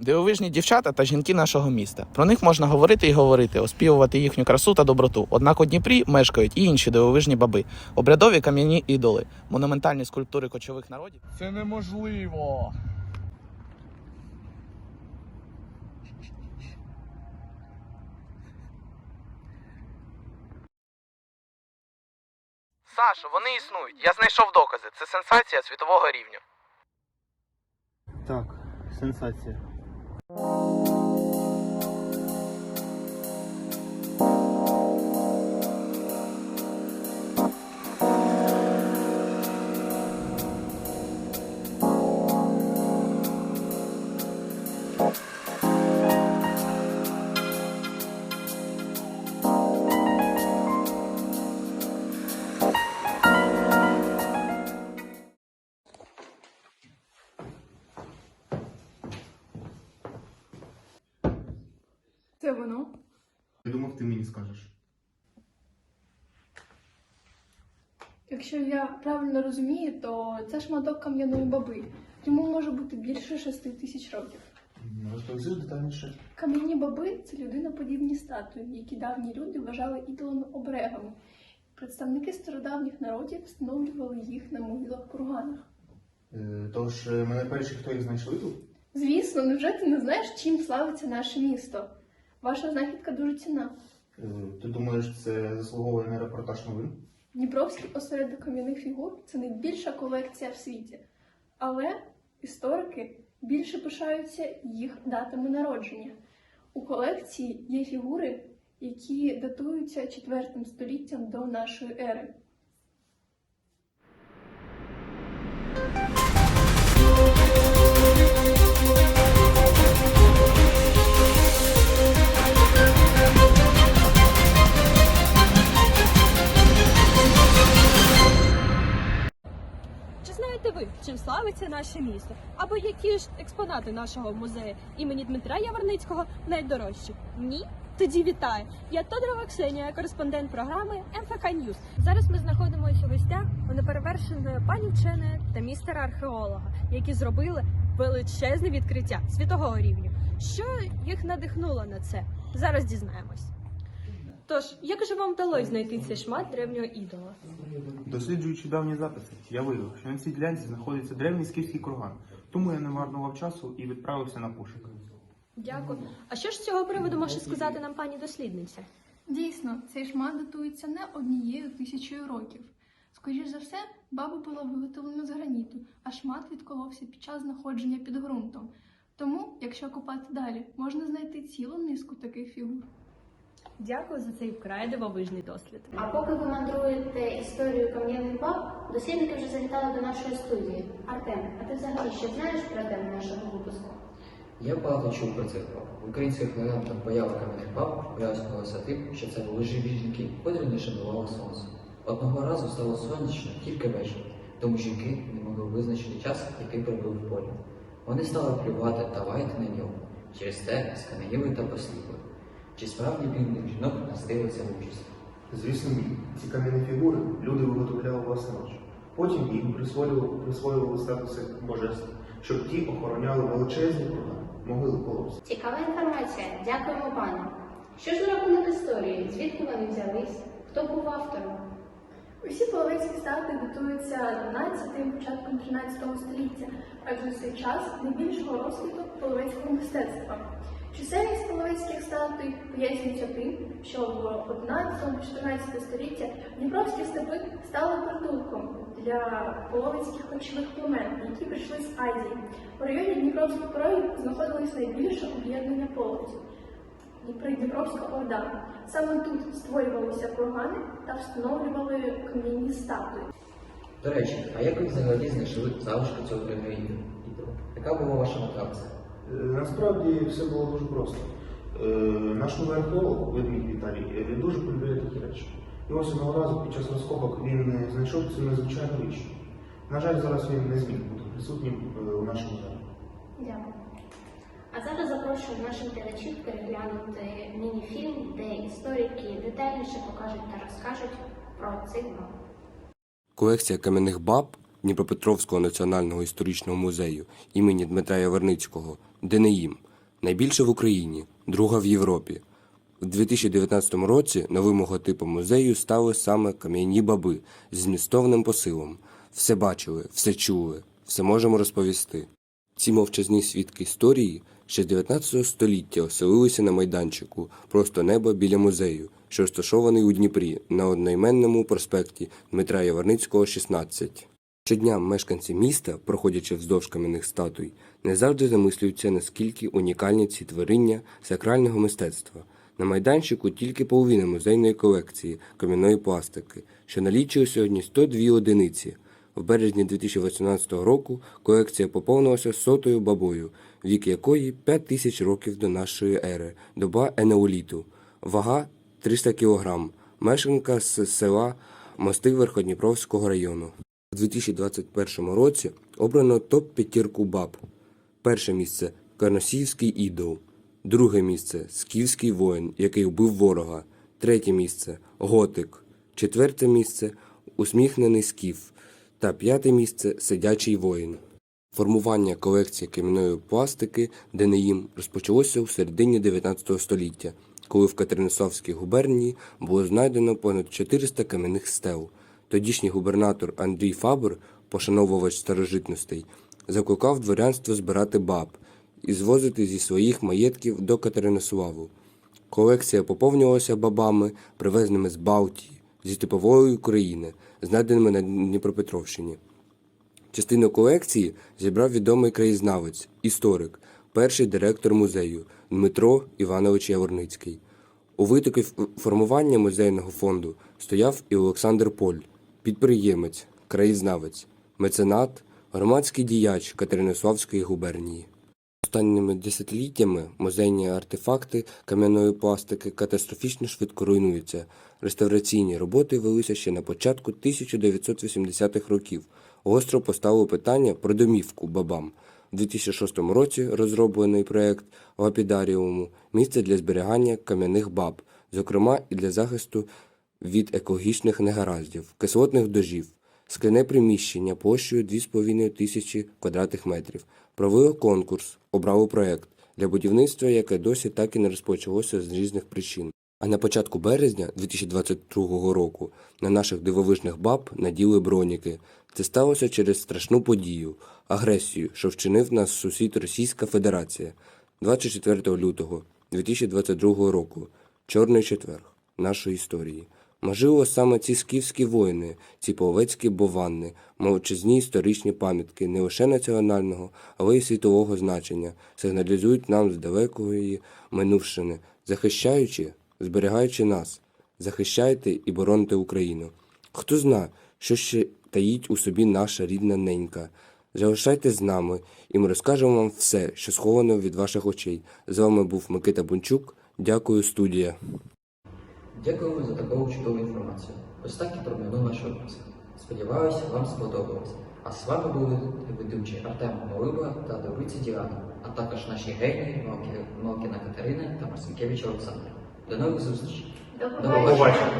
Дивовижні дівчата та жінки нашого міста. Про них можна говорити і говорити, оспівувати їхню красу та доброту. Однак у Дніпрі мешкають і інші дивовижні баби, обрядові кам'яні ідоли, монументальні скульптури кочових народів. Це неможливо. Сашо, вони існують. Я знайшов докази. Це сенсація світового рівня. Так, сенсація. Це Мені скажеш. Якщо я правильно розумію, то це шматок кам'яної баби. Йому може бути більше шести тисяч років. Розповіси детальніше. Кам'яні баби це людиноподібні статуї, які давні люди вважали ідолами обрегами. Представники стародавніх народів встановлювали їх на могилах курганах. Е, Тож е, мене перші, хто їх знайшли тут? Звісно, невже ти не знаєш, чим славиться наше місто? Ваша знахідка дуже ціна. Е, Ти думаєш, це заслуговує на репортаж новин? Дніпровський осередок кам'яних фігур це найбільша колекція в світі. Але історики більше пишаються їх датами народження. У колекції є фігури, які датуються 4 століттям до нашої ери. Знаєте ви, чим славиться наше місто? Або які ж експонати нашого музею імені Дмитра Яворницького найдорожчі? Ні? Тоді вітаю! Я Тодорова Ксенія, кореспондент програми МФК Ньюз. Зараз ми знаходимося у гостях у неперевершеної пані вченої та містера археолога, які зробили величезне відкриття світового рівня. Що їх надихнуло на це? Зараз дізнаємось. Тож, як же вам вдалося знайти цей шмат древнього ідола? Досліджуючи давні записи, я виявив, що на цій ділянці знаходиться древній скіфський курган. Тому я не марнував часу і відправився на пошук. Дякую. А що ж з цього приводу може сказати нам пані дослідниця? Дійсно, цей шмат датується не однією тисячою років. Скоріш за все, баба була виготовлена з граніту, а шмат відколовся під час знаходження під ґрунтом. Тому, якщо копати далі, можна знайти цілу низку таких фігур. Дякую за цей вкрай дивовижний дослід. А поки ви мандруєте історію кам'яних баб, дослідники вже завітали до нашої студії. Артем, а ти взагалі що знаєш про тему нашого випуску? Я багато чув про цих баб. В українських легендах поява кам'яних баб пояснювалася тим, що це були живі жінки, котрі не шанували сонце. Одного разу стало сонячно тільки ввечері, тому жінки не могли визначити час, який прибув в полі. Вони стали плювати та лаяти на нього. Через те скам'яніли та посліпли. Чи справді бідних жінок настигла ця участь? Звісно, ні. Ці кам'яні фігури люди виготовляли власноруч. Потім їм присвоювали, присвоювали статуси божеств, щоб ті охороняли величезні кургани, могили колосся. Цікава інформація. Дякуємо пану. Що ж рахунок історії? Звідки вони взялись? Хто був автором? Усі половецькі статуї датуються 12-м початком 13 століття, адже цей час найбільшого розквіту половецького мистецтва. Чисельність половецьких статуй пояснюється тим, що в 11-14 століття Дніпровські степи стали притулком для половецьких кочових племен, які прийшли з Азії. У районі Дніпровських порогів знаходилось найбільше об'єднання половців. Придніпровська Орда. Саме тут створювалися кургани та встановлювали кам'яні статуї. До речі, а як ви взагалі знайшли залишки цього ідола? Яка була ваша мотивація? Е, Насправді все було дуже просто. Е, Наш новий археолог, Ведмідь Віталій, він дуже полюбляє такі речі. І ось одного разу під час розкопок він е, знайшов цю незвичайну річ. На жаль, зараз він не зміг бути присутнім е, у нашому залі. Дякую. А зараз запрошую наших глядачів переглянути міні-фільм, де історики детальніше покажуть та розкажуть про цих баб. Колекція кам'яних баб Дніпропетровського національного історичного музею імені Дмитра Яворницького ДНІМ найбільша в Україні, друга в Європі. У 2019 році новим логотипом музею стали саме кам'яні баби з змістовним посилом. Все бачили, все чули, все можемо розповісти. Ці мовчазні свідки історії ще з 19 століття оселилися на майданчику просто неба біля музею, що розташований у Дніпрі на одноіменному проспекті Дмитра Яворницького, 16. Щодня мешканці міста, проходячи вздовж кам'яних статуй, не завжди замислюються, наскільки унікальні ці творіння сакрального мистецтва. На майданчику тільки половина музейної колекції кам'яної пластики, що налічує сьогодні 102 одиниці. В березні 2018 року колекція поповнилася сотою бабою, вік якої 5 тисяч років до нашої ери, доба енеоліту, вага 300 кг, мешканка з села Мости Верходніпровського району. У 2021 році обрано топ-п'ятірку баб. Перше місце Карносіївський ідол, друге місце Скіфський воїн, який вбив ворога, третє місце Готик, четверте місце Усміхнений скіф та п'яте місце Сидячий воїн. Формування колекції кам'яної пластики ДНІМ розпочалося у середині 19 століття, коли в Катеринославській губернії було знайдено понад 400 кам'яних стел. Тодішній губернатор Андрій Фабр, пошановувач старожитностей, закликав дворянство збирати баб і звозити зі своїх маєтків до Катеринославу. Колекція поповнювалася бабами, привезними з Балтії, зі степової України, знайденими на Дніпропетровщині. Частину колекції зібрав відомий краєзнавець, історик, перший директор музею Дмитро Іванович Яворницький. У витоки формування музейного фонду стояв і Олександр Поль, підприємець, краєзнавець, меценат, громадський діяч Катеринославської губернії. Останніми десятиліттями музейні артефакти кам'яної пластики катастрофічно швидко руйнуються. Реставраційні роботи велися ще на початку 1980-х років. Гостро поставило питання про домівку бабам. У 2006 році розроблений проект Лапідаріуму місце для зберігання кам'яних баб, зокрема і для захисту від екологічних негараздів, кислотних дожів, скляне приміщення площею 2,5 тисячі квадратних метрів. Провели конкурс, обрали проект для будівництва, яке досі так і не розпочалося з різних причин. А на початку березня 2022 року на наших дивовижних баб наділи броніки. Це сталося через страшну подію агресію, що вчинив нас сусід Російська Федерація 24 лютого 2022 року, Чорний четверг нашої історії. Можливо, саме ці скіфські воїни, ці половецькі бованни, мовчазні історичні пам'ятки не лише національного, але й світового значення, сигналізують нам з далекої минувшини, захищаючи, зберігаючи нас, захищайте і боронте Україну. Хто зна, що ще таїть у собі наша рідна ненька. Залишайтесь з нами, і ми розкажемо вам все, що сховано від ваших очей. З вами був Микита Бунчук. Дякую, студія. Дякуємо за таку чудову інформацію. Ось так і проминув наш випуск. Сподіваюся, вам сподобалось. А з вами були ведучі Артем Малиба та Добриці Діана, а також наші гені Малкіна Катерина та Марсенкевича Олександр. До нових зустрічей! До побачення!